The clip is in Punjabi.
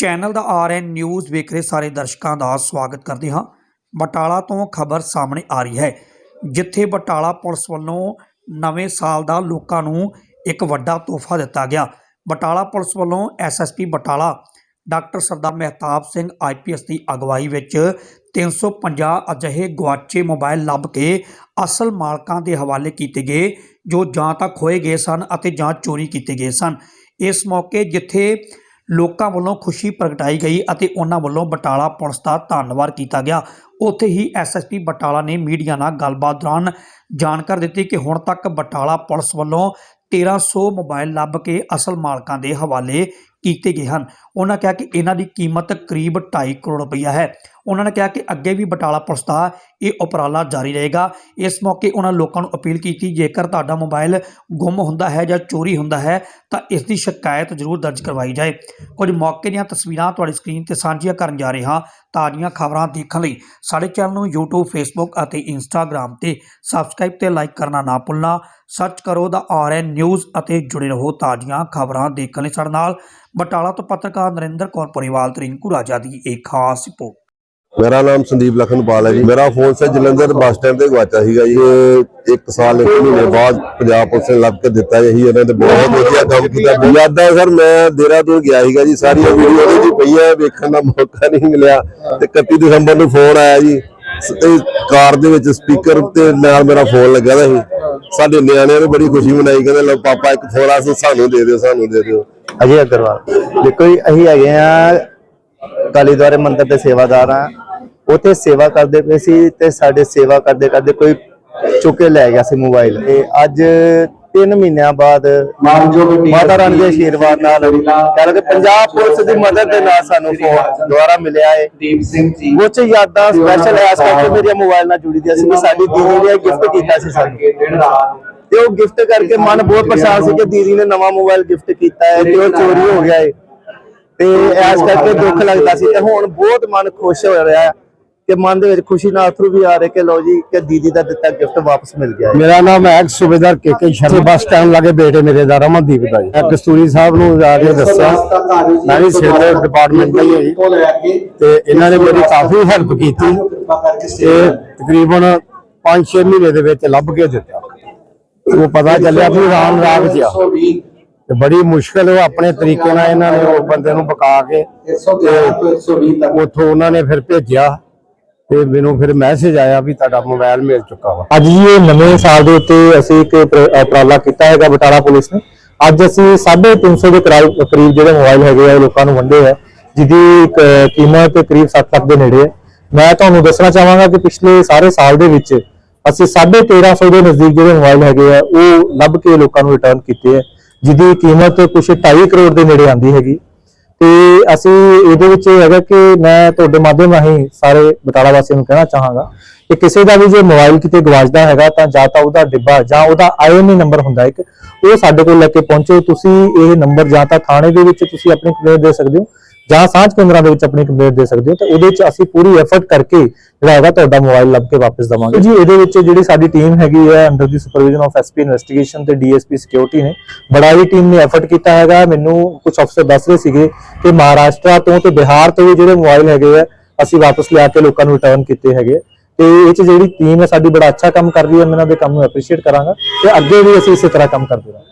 ਚੈਨਲ ਦਾ ਆਰਐਨ ਨਿਊਜ਼ ਵੇਖ ਰਹੇ ਸਾਰੇ ਦਰਸ਼ਕਾਂ ਦਾ ਸਵਾਗਤ ਕਰਦੇ ਹਾਂ। ਬਟਾਲਾ ਤੋਂ ਖਬਰ ਸਾਹਮਣੇ ਆ ਰਹੀ ਹੈ, ਜਿੱਥੇ ਬਟਾਲਾ ਪੁਲਿਸ ਵੱਲੋਂ ਨਵੇਂ ਸਾਲ ਦਾ ਲੋਕਾਂ ਨੂੰ ਇੱਕ ਵੱਡਾ ਤੋਹਫਾ ਦਿੱਤਾ ਗਿਆ। ਬਟਾਲਾ ਪੁਲਿਸ ਵੱਲੋਂ SSP Batala doctor Sardar Mehtab Singh IPS ਦੀ ਅਗਵਾਈ ਵਿੱਚ 350 ਅਜਿਹੇ ਗੁਆਚੇ ਮੋਬਾਈਲ ਲੱਭ ਕੇ ਅਸਲ ਮਾਲਕਾਂ ਦੇ ਹਵਾਲੇ ਕੀਤੇ ਗਏ, ਜੋ ਜਾਂ ਤਾਂ ਖੋਏ ਗਏ ਸਨ ਅਤੇ ਜਾਂ ਚੋਰੀ ਕੀਤੇ ਗਏ ਸਨ। ਇਸ ਮੌਕੇ ਜਿੱਥੇ ਲੋਕਾਂ ਵੱਲੋਂ ਖੁਸ਼ੀ ਪ੍ਰਗਟਾਈ ਗਈ ਅਤੇ ਉਹਨਾਂ ਵੱਲੋਂ ਬਟਾਲਾ ਪੁਲਿਸ ਦਾ ਧੰਨਵਾਦ ਕੀਤਾ ਗਿਆ। ਉੱਥੇ ਹੀ ਐਸਐਸਪੀ ਬਟਾਲਾ ਨੇ ਮੀਡੀਆ ਨਾਲ ਗੱਲਬਾਤ ਦੌਰਾਨ ਜਾਣਕਾਰੀ ਦਿੱਤੀ ਕਿ ਹੁਣ ਤੱਕ ਬਟਾਲਾ ਪੁਲਿਸ ਵੱਲੋਂ 1300 ਮੋਬਾਈਲ ਲੱਭ ਕੇ ਅਸਲ ਮਾਲਕਾਂ ਦੇ ਹਵਾਲੇ ਕੀਤੇ ਗਏ ਹਨ। ਉਹਨਾਂ ਕਿਹਾ ਕਿ ਇਹਨਾਂ ਦੀ ਕੀਮਤ ਕਰੀਬ 2.5 ਕਰੋੜ ਰੁਪਈਆ ਹੈ। ਉਹਨਾਂ ਨੇ ਕਿਹਾ ਕਿ ਅੱਗੇ ਵੀ ਬਟਾਲਾ ਪੁਲਿਸ ਦਾ ਇਹ ਉਪਰਾਲਾ ਜਾਰੀ ਰਹੇਗਾ। ਇਸ ਮੌਕੇ ਉਹਨਾਂ ਲੋਕਾਂ ਨੂੰ ਅਪੀਲ ਕੀਤੀ, ਜੇਕਰ ਤੁਹਾਡਾ ਮੋਬਾਈਲ ਗੁੰਮ ਹੁੰਦਾ ਹੈ ਜਾਂ ਚੋਰੀ ਹੁੰਦਾ ਹੈ, ਤਾਂ ਇਸ ਦੀ ਸ਼ਿਕਾਇਤ ਜ਼ਰੂਰ ਦਰਜ ਕਰਵਾਈ ਜਾਏ। ਕੁਝ ਮੌਕੇ ਦੀਆਂ ਤਸਵੀਰਾਂ ਤੁਹਾਡੀ ਸਕਰੀਨ ਤੇ ਸਾਂਝੀਆਂ ਕਰਨ ਜਾ ਰਹੇ ਹਾਂ ਤਾਜ਼ੀਆਂ ਖਬਰਾਂ ਦੇਖਣ ਲਈ। ਸਾਡੇ ਚੈਨਲ ਨੂੰ YouTube, Facebook ਅਤੇ Instagram ਤੇ ਸਬਸਕ੍ਰਾਈਬ ਤੇ ਲਾਈਕ ਕਰਨਾ ਨਾ ਭੁੱਲਣਾ। ਸਰਚ ਕਰੋ ਦਾ ਆਰਐਨ ਨਿਊਜ਼ ਅਤੇ ਜੁੜੇ ਰਹੋ ਤਾਜ਼ੀਆਂ ਖਬਰਾਂ ਦੇਖਣ ਲਈ ਸਾਡੇ ਨਾਲ। ਬਟਾਲਾ ਤੋਂ ਪੱਤਰਕਾਰ ਨਰਿੰਦਰ ਕੌਰ ਪਰਿਵਾਲ ਤਰਿੰਕੂ ਰਾਜਾ ਦੀ ਇੱਕ ਖਾਸ ਰਿਪੋਰਟ। ਮੇਰਾ ਨਾਮ ਸੰਦੀਪ ਲਖਨਪਾਲ ਹੈ ਜੀ। ਮੇਰਾ ਫੋਨ ਸੇ ਜਲੰਧਰ ਬੱਸ ਸਟੈਂਡ ਤੇ ਗਵਾਚਾ ਸੀਗਾ ਜੀ। ਇੱਕ ਸਾਲ ਇੱਕ ਮਹੀਨੇ ਬਾਅਦ ਪੰਜਾਬ ਪੁਲਿਸ ਨੇ ਲੱਭ ਕੇ ਦਿੱਤਾ ਜੀ। ਇਹਨਾਂ ਨੇ ਬਹੁਤ ਵਧੀਆ ਕੰਮ ਕੀਤਾ। ਯਾਦਾਂ ਸਰ ਮੈਂ ਦੇਹਰਾਦੂਨ ਗਿਆ ਸੀਗਾ ਜੀ। ਸਾਰੀਆਂ ਵੀਡੀਓ ਉਹਦੇ ਚ ਪਈਆਂ ਵੇਖਣ ਦਾ ਮੌਕਾ ਨਹੀਂ ਮਿਲਿਆ। ਤੇ 31 ਦਸੰਬਰ ਨੂੰ ਫੋਨ ਆਇਆ ਜੀ। ਤੇ ਕਾਰ ਦੇ ਵਿੱਚ ਸਪੀਕਰ ਤੇ ਨਾਲ ਮੇਰਾ ਫੋਨ ਲੱਗਾ ਦਾ ਸੀ। ਸਾਡੇ ਨਿਆਣਿਆਂ ਨੇ ਬੜੀ ਖੁਸ਼ੀ ਮਨਾਈ। ਕਹਿੰਦੇ ਲਓ ਪਾਪਾ ਇੱਕ ਫੋਨ ਆ ਸਾਨੂੰ ਦੇ ਦਿਓ ਸਾਨੂੰ ਦੇ ਦਿਓ। ਅਜੇ ਅਗਰਵਾਲ। ਦੇਖੋ ਜੀ ਅਸੀਂ ਹੈਗੇ ਆ ਕਾਲੀ ਦੁਆਰੇ ਮੰਦਿਰ ਦੇ ਸੇਵਾਦਾਰ ਆ। ਉਥੇ ਸੇਵਾ ਕਰਦੇ ਪਏ ਸੀ ਤੇ ਸਾਡੇ ਸੇਵਾ ਕਰਦੇ ਕਰਦੇ ਕੋਈ ਚੁੱਕ ਲੈ ਗਿਆ ਸੀ ਮੋਬਾਈਲ। ਤੇ ਅੱਜ 3 ਮਹੀਨਿਆਂ ਬਾਅਦ ਮਾਤਾ ਰਾਣੀ ਦੇ ਆਸ਼ੀਰਵਾਦ ਨਾਲ ਕਹਿ ਕਿ ਪੰਜਾਬ ਪੁਲਿਸ ਦੀ ਮਦਦ ਦੇ ਨਾਲ ਸਾਨੂੰ ਫੋਨ ਦੁਆਰਾ ਮਿਲਿਆ ਹੈ ਦੀਪ ਸਿੰਘ ਜੀ ਉਹ ਚ ਯਾਦਾਂ ਸਪੈਸ਼ਲ ਐਸ ਕਰਕੇ ਮੇਰੀਆਂ ਮੋਬਾਈਲ ਨਾਲ ਜੁੜੀ ਦੀਆਂ ਸੀ ਕਿ ਸਾਡੀ ਦੀਦੀ ਨੇ ਗਿਫਟ ਕੀਤਾ ਸੀ ਸਾਨੂੰ। ਤੇ ਉਹ ਗਿਫਟ ਕਰਕੇ ਮਨ ਬਹੁਤ ਪਰੇਸ਼ਾਨ ਸੀ ਕਿ ਦੀਦੀ ਨੇ ਨਵਾਂ ਮੋਬਾਈਲ ਗਿਫਟ ਕੀਤਾ ਹੈ ਤੇ ਉਹ ਚੋਰੀ ਹੋ ਗਿਆ ਹੈ ਤੇ ਐਸ ਕਰਕੇ ਦੁੱਖ ਲੱਗਦਾ ਸੀ ਤੇ ਹੁਣ ਬਹੁਤ ਮਨ ਖੁਸ਼ ਹੋ ਰਿਹਾ ਹੈ ਕਿ ਮਨ ਦੇ ਵਿੱਚ ਖੁਸ਼ੀ ਨਾਲ ਅਥਰੂ ਵੀ ਆ ਰਹੇ ਕਿ ਲਓ ਜੀ ਕਿ ਦੀਦੀ ਦਾ ਦਿੱਤਾ ਗਿਫਟ ਵਾਪਸ ਮਿਲ ਗਿਆ ਹੈ। ਮੇਰਾ ਨਾਮ ਹੈ ਸੂਬੇਦਾਰ ਕੇ ਕੇ ਸ਼ਰਮਾ। ਬੱਸ ਸਟੈਂਡ ਲਾਗੇ ਬੇਟੇ ਮੇਰੇ ਦਾ ਰਮਨਦੀਪ ਦਾ ਜੀ। ਕਸਤੂਰੀ ਸਾਹਿਬ ਨੂੰ ਜਾ ਕੇ ਦੱਸਿਆ। ਮੈਂ ਵੀ ਸਿਵਲ ਡਿਪਾਰਟਮੈਂਟ ਦਾ ਹੀ ਤੋਂ ਲੈ ਇਹਨਾਂ ਨੇ ਮੇਰੀ ਕਾਫੀ ਹੈਲਪ ਕੀਤੀ। ਤੇ ਤਕਰੀਬਨ 5-6 ਮਹੀਨੇ ਦੇ ਵਿੱਚ ਲੱਭ ਕੇ ਦਿੱਤਾ। ਉਹ ਪਤਾ ਚੱਲਿਆ ਵੀ ਰਾਮ ਰਾਗ ਚ ਆ 120 ਤੇ ਬੜੀ ਮੁਸ਼ਕਲ ਉਹ ਆਪਣੇ ਤਰੀਕੇ ਨਾਲ ਇਹਨਾਂ ਨੇ ਉਹ ਬੰਦੇ ਨੂੰ ਬਕਾ ਕੇ ਉੱਥੋਂ ਉਹਨਾਂ ਨੇ ਫਿਰ ਭੇਜਿਆ ਤੇ ਮੈਨੂੰ ਫਿਰ ਮੈਸੇਜ ਆਇਆ ਵੀ ਤੁਹਾਡਾ ਮੋਬਾਈਲ ਮਿਲ ਚੁੱਕਾ ਵਾ। ਅੱਜ ਜੀ ਇਹ ਨਵੇਂ ਸਾਲ ਦੇ ਉੱਤੇ ਅਸੀਂ ਇੱਕ ਉਪਰਾਲਾ ਕੀਤਾ ਹੈਗਾ ਬਟਾਲਾ ਪੁਲਿਸ ਨੇ। ਅੱਜ ਅਸੀਂ 350 ਦੇ ਕਰੀਬ ਜਿਹੜੇ ਮੋਬਾਈਲ ਹੈਗੇ ਆ ਲੋਕਾਂ ਨੂੰ ਵੰਡੇ ਆ, ਜਿਹਦੀ ਕੀਮਤ ਕਰੀਬ 7 ਲੱਖ ਦੇ ਨੇੜੇ ਹੈ ਮੈਂ ਤੁਹਾਨੂੰ ਦੱਸਣਾ ਚਾਹਾਂਗਾ ਕਿ ਪਿਛਲੇ ਸਾਰੇ ਸਾਲ ਦੇ ਵਿੱਚ ਅਸੀਂ 1350 ਦੇ ਨਜ਼ਦੀਕ ਜਿਹੜੇ ਮੋਬਾਈਲ ਹੈਗੇ ਆ, ਉਹ ਲੱਭ ਕੇ ਲੋਕਾਂ ਨੂੰ ਰਿਟਰਨ ਕੀਤੇ ਆ। ਜਿਹਦੀ ਕੀਮਤ ਕੁਝ 2.5 ਕਰੋੜ ਦੇ ਨੇੜੇ ਆਂਦੀ ਹੈਗੀ। ਤੇ ਅਸੀਂ ਇਹਦੇ ਵਿੱਚ ਇਹ ਹੈਗਾ ਕਿ ਮੈਂ ਤੁਹਾਡੇ ਮਾਧਿਅਮ ਰਾਹੀਂ ਸਾਰੇ ਬਟਾਲਾ ਵਾਸੀਆਂ ਨੂੰ ਕਹਿਣਾ ਚਾਹਾਂਗਾ ਕਿ ਕਿਸੇ ਦਾ ਵੀ ਜੇ ਮੋਬਾਈਲ ਕਿਤੇ ਗਵਾਚਦਾ ਹੈਗਾ ਤਾਂ ਜਾਂ ਤਾਂ ਉਹਦਾ ਡਿੱਬਾ ਜਾਂ ਉਹਦਾ ਆਈਐਮਈ ਨੰਬਰ ਹੁੰਦਾ ਇੱਕ, ਉਹ ਸਾਡੇ ਕੋਲ ਲੈ ਕੇ ਪਹੁੰਚੋ। ਤੁਸੀਂ ਇਹ ਨੰਬਰ ਜਾਂ ਤਾਂ ਥਾਣੇ ਦੇ ਵਿੱਚ ਤੁਸੀਂ ਆਪਣੀ ਕੰਪਲੇਂਟ ਦੇ ਸਕਦੇ ਹੋ ਜਾਂ ਸਾਂਝ ਕੇਂਦਰਾਂ ਦੇ ਵਿੱਚ ਆਪਣੀ ਕੰਪਲੇਂਟ ਦੇ ਸਕਦੇ ਹੋ, ਤਾਂ ਉਹਦੇ ਵਿੱਚ ਅਸੀਂ ਪੂਰੀ ਐਫਰਟ ਕਰਕੇ ਜਿਹੜਾ ਹੈਗਾ ਤੁਹਾਡਾ ਮੋਬਾਈਲ ਲੱਭ ਕੇ ਵਾਪਸ ਦਵਾਂਗੇ। ਜੀ, ਇਹਦੇ ਵਿੱਚ ਜਿਹੜੀ ਸਾਡੀ ਟੀਮ ਹੈਗੀ ਹੈ ਅੰਡਰ ਦੀ ਸੁਪਰਵਿਜ਼ਨ ਆਫ ਐਸਪੀ ਇਨਵੈਸਟੀਗੇਸ਼ਨ ਤੇ ਡੀਐਸਪੀ ਸਿਕਿਉਰਿਟੀ ਨੇ, ਬੜਾ ਹੀ ਟੀਮ ਨੇ ਐਫਰਟ ਕੀਤਾ ਹੈਗਾ। ਮੈਨੂੰ ਕੁਝ ਅਫਸਰ ਦੱਸ ਰਹੇ ਸੀਗੇ ਕਿ ਮਹਾਰਾਸ਼ਟਰ ਤੋਂ ਤੇ ਬਿਹਾਰ ਤੋਂ ਵੀ ਜਿਹੜੇ ਮੋਬਾਈਲ ਹੈਗੇ ਆ, ਅਸੀਂ ਵਾਪਸ ਲਿਆ ਕੇ ਲੋਕਾਂ ਨੂੰ ਰਿਟਰਨ ਕੀਤੇ ਹੈਗੇ ਤੇ ਇਹ ਚ ਜਿਹੜੀ ਟੀਮ ਹੈ, ਸਾਡੀ ਬੜਾ ਅੱਛਾ ਕੰਮ ਕਰ ਰਹੀ ਹੈ। ਮੈਂ ਇਹਨਾਂ ਦੇ ਕੰਮ ਨੂੰ ਐਪਰੀਸ਼ੀਏਟ ਕਰਾਂਗਾ ਤੇ ਅੱਗੇ ਵੀ ਅਸੀਂ ਇਸੇ ਤਰ੍ਹਾਂ ਕੰਮ ਕਰਦੇ ਰਹਾਂਗੇ।